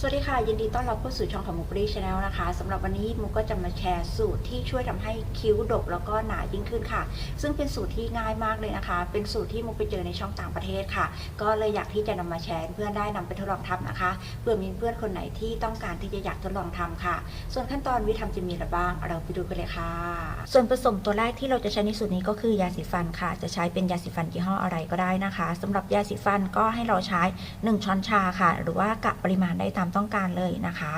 สวัสดีค่ะ ยินดีต้อนรับเข้าสู่ช่องของมุกรีชาแนลนะคะสำหรับวันนี้มุกก็จะมาแชร์สูตรที่ช่วยทำให้คิ้วดกแล้วก็หนายิ่งขึ้นค่ะ ซึ่งเป็นสูตรที่ง่ายมากเลยนะคะ เป็นสูตรที่มุกไปเจอในช่องต่างประเทศค่ะ ก็เลยอยากที่จะนำมาแชร์เพื่อนได้นำไปทดลองทำนะคะเพื่อมีเพื่อนคนไหนที่ต้องการที่จะอยากทดลองทำค่ะ ส่วนขั้นตอนวิธีทำจะมีอะไรบ้าง เราไปดูกันเลยค่ะ ส่วนผสมตัวแรกที่เราจะใช้ในสูตรนี้ก็คือยาสีฟันค่ะ จะใช้เป็นยาสีฟันยี่ห้ออะไรก็ได้นะคะสำหรับยาสีฟันก็ให้เราใช้ 1 ช้อนชาค่ะ หรือว่ากะปริมาณได้ตามต้องการเลยนะคะ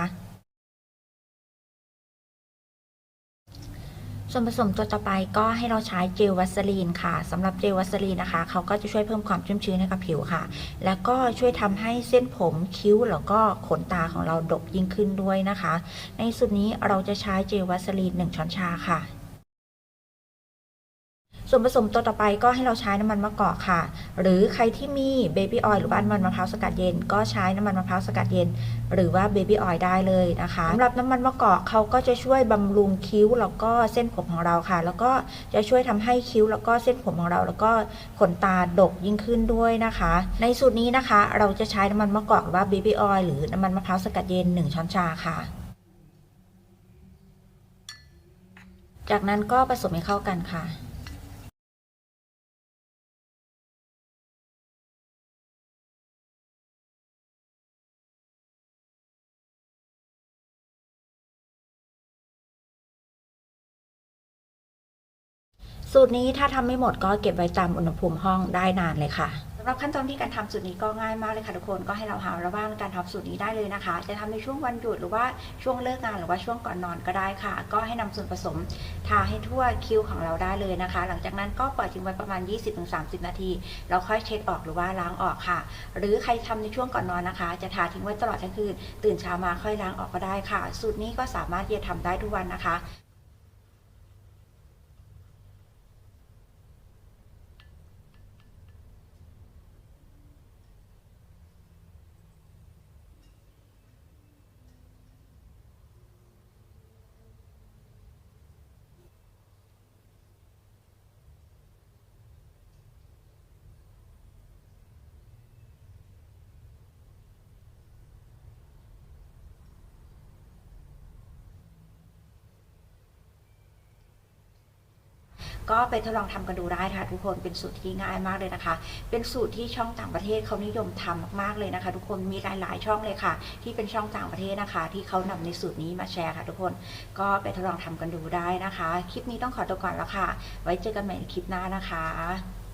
ส่วนผสมตัวต่อไปก็ให้เราใช้เจลวัสลีนค่ะสำหรับเจลวัสลีนนะคะเขาก็จะช่วยเพิ่มความชุ่มชื้นให้กับผิวค่ะ แล้วก็ช่วยทำให้เส้นผมคิ้วแล้วก็ขนตาของเราดกยิ่งขึ้นด้วยนะคะ ในสูตรนี้เราจะใช้เจลวัสลีน 1 ช้อนชาค่ะ ส่วนผสมตัวต่อไปก็ให้เราใช้น้ำมันมะกอกค่ะ หรือใครที่มีเบบี้ออยล์หรือว่าน้ำมันมะพร้าวสกัดเย็น ก็ใช้น้ำมันมะพร้าวสกัดเย็น หรือว่าเบบี้ออยล์ได้เลยนะคะสำหรับน้ำมันมะกอกเขาก็จะช่วยบำรุงคิ้วแล้วก็เส้นผมของเราค่ะ แล้วก็จะช่วยทำให้คิ้วแล้วก็เส้นผมของเรา แล้วก็ขนตาดกยิ่งขึ้นด้วยนะคะ ในสูตรนี้นะคะ เราจะใช้น้ำมันมะกอกหรือว่าเบบี้ออยล์หรือน้ำมันมะพร้าวสกัดเย็น 1 ช้อนชาค่ะจากนั้นก็ผสมให้เข้ากันค่ะ สูตรนี้ถ้าทำไม่หมดก็เก็บไว้ตามอุณหภูมิห้องได้นานเลยค่ะสำหรับขั้นตอนที่การทำสูตรนี้ก็ง่ายมากเลยค่ะทุกคนก็ให้เราหาระว่างการทำสูตรนี้ได้เลยนะคะ จะทำในช่วงวันหยุดหรือว่าช่วงเลิกงานหรือว่าช่วงก่อนนอนก็ได้ค่ะ ก็ให้นำส่วนผสมทาให้ทั่วคิ้วของเราได้เลยนะคะ หลังจากนั้นก็ปล่อยทิ้งไว้ประมาณ 20-30 นาทีแล้วค่อยเช็ดออกหรือว่าล้างออกค่ะ หรือใครทำในช่วงก่อนนอนนะคะ จะทาทิ้งไว้ตลอดทั้งคืนตื่นเช้ามาค่อยล้างออกก็ได้ค่ะ สูตรนี้ก็สามารถที่จะทำได้ทุกวันนะคะ ก็ไปทดลองทำกันดูได้ค่ะทุกคนเป็นสูตรที่ง่ายมากเลยนะคะ เป็นสูตรที่ช่องต่างประเทศเขานิยมทำมากๆเลยนะคะ ทุกคนมีหลาย ๆ ช่องเลยค่ะ ที่เป็นช่องต่างประเทศนะคะ ที่เขานำในสูตรนี้มาแชร์ค่ะ ทุกคนก็ไปทดลองทำกันดูได้นะคะ คลิปนี้ต้องขอตัวก่อนแล้วค่ะ ไว้เจอกันใหม่ในคลิปหน้านะคะ